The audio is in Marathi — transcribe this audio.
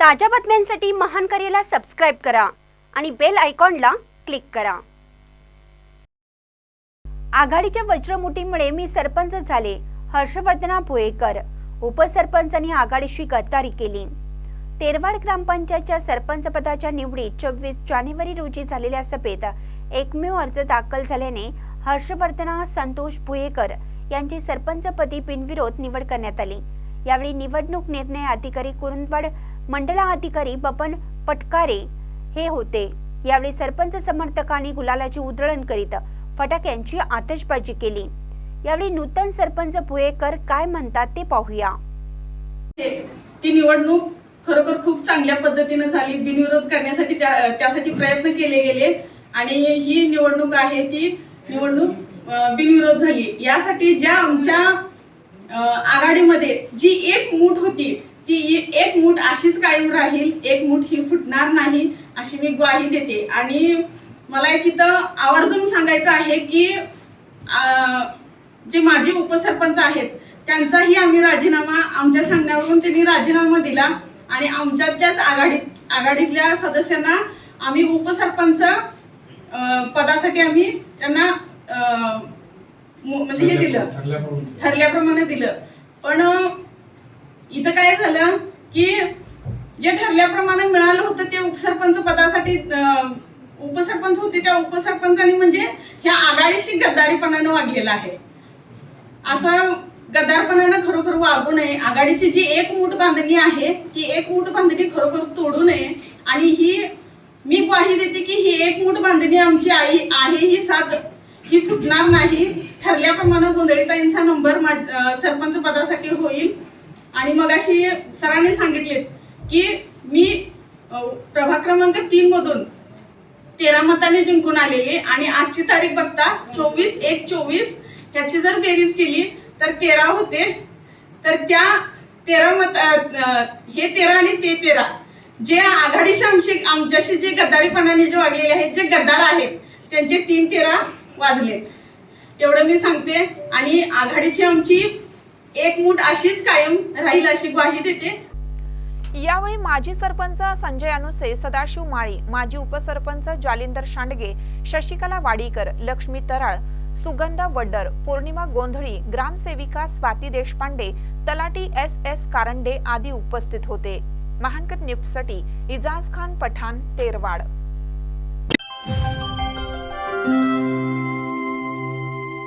ताज्या बातम्यांसाठी महान करेला सबस्क्राईब करा आणि बेल आयकॉनला क्लिक करा. आघाडीच्या वज्रमुटीमुळे मी सरपंच झाले हर्षवर्धना भोयेकर उपसरपंचांनी आघाडीशी गद्दारी केली. तेरवाड ग्रामपंचायतच्या सरपंच पदाच्या निवडीत चोवीस जानेवारी रोजी झालेल्या सभेत एकमेव अर्ज दाखल झाल्याने हर्षवर्धना संतोष भुयेकर यांची सरपंचपदी बिनविरोध निवड करण्यात आली. यावेळी निवडणूक निर्णय अधिकारी कुरुंदवाड मंडला अधिकारी बबन पटकारे हे होते. यावेळी सरपंच समर्थकांनी गुलालाची उधळण करीत फटाक्यांची आतषबाजी केली. यावेळी नूतन सरपंच भुयेकर काय म्हणतात ते पाहूया. ती निवडणूक खरोखर खूप चांगल्या पद्धतीने झाली. बिनविरोध करण्यासाठी त्यासाठी प्रयत्न केले गेले. आणि ही निवडणूक आहे ती निवडणूक बिनविरोध झाली. यासाठी ज्या आमच्या आघाडीमध्ये जी एक मूठ होती ती एक मूठ अशीच कायम राहील एक मूठ ही फुटणार नाही अशी मी ग्वाही देते. आणि मला एक इथं आवर्जून सांगायचं आहे की जे माजी उपसरपंच आहेत त्यांचाही आम्ही राजीनामा आमच्या सांगण्यावरून त्यांनी राजीनामा दिला आणि आमच्याच्याच आघाडीत आघाडीतल्या सदस्यांना आम्ही उपसरपंच पदासाठी आम्ही त्यांना म्हणजे हे दिलं. ठरल्याप्रमाणे दिलं. पण इथं काय झालं की जे ठरल्याप्रमाणे मिळालं होतं ते उपसरपंच पदासाठी उपसरपंच होते त्या उपसरपंचांनी म्हणजे ह्या आघाडीशी गद्दारीपणानं वागलेलं आहे. असं गद्दारपणानं खरोखर वागू नये. आघाडीची जी एक मूठ बांधणी आहे ती एक मूठ बांधणी खरोखर तोडू नये. आणि ही मी ग्वाही देते की ही एक मूठ बांधणी आमची आई आहे ही साथ ही फुटणार नाही. ठरल्याप्रमाणे गोंधळीताईंचा नंबर मा- सरपंच पदासाठी होईल. आणि मग अशी सरांनी सांगितले की मी प्रभाग क्रमांक तीन मधून तेरा मताने जिंकून आलेली आणि आजची तारीख बघता चोवीस एक चोवीस ह्याची जर बेरीज केली तर तेरा होते. तर त्या तेरा मत हे तेरा आणि ते तेरा जे आघाडीशी आमचे आमच्याशी जे गद्दारीपणाने जे वागलेले आहेत जे गद्दार आहेत त्यांचे तीन तेरा वाजले एवढं मी सांगते. आणि आघाडीची आमची एक मूठ अशीच कायम राहील अशी ग्वाही देते. यावेळी माजी सरपंच संजय अनुसे सदाशिव माळी माजी उपसरपंच जालिंदर शांडगे शशिकला वाडीकर लक्ष्मी तराळ सुगंधा वड्डर पौर्णिमा गोंधळी ग्रामसेविका स्वाती देशपांडे तलाटी एस एस कारंडे आदी उपस्थित होते. महानकर न्यूजसाठी इजाज खान पठाण तेरवाड.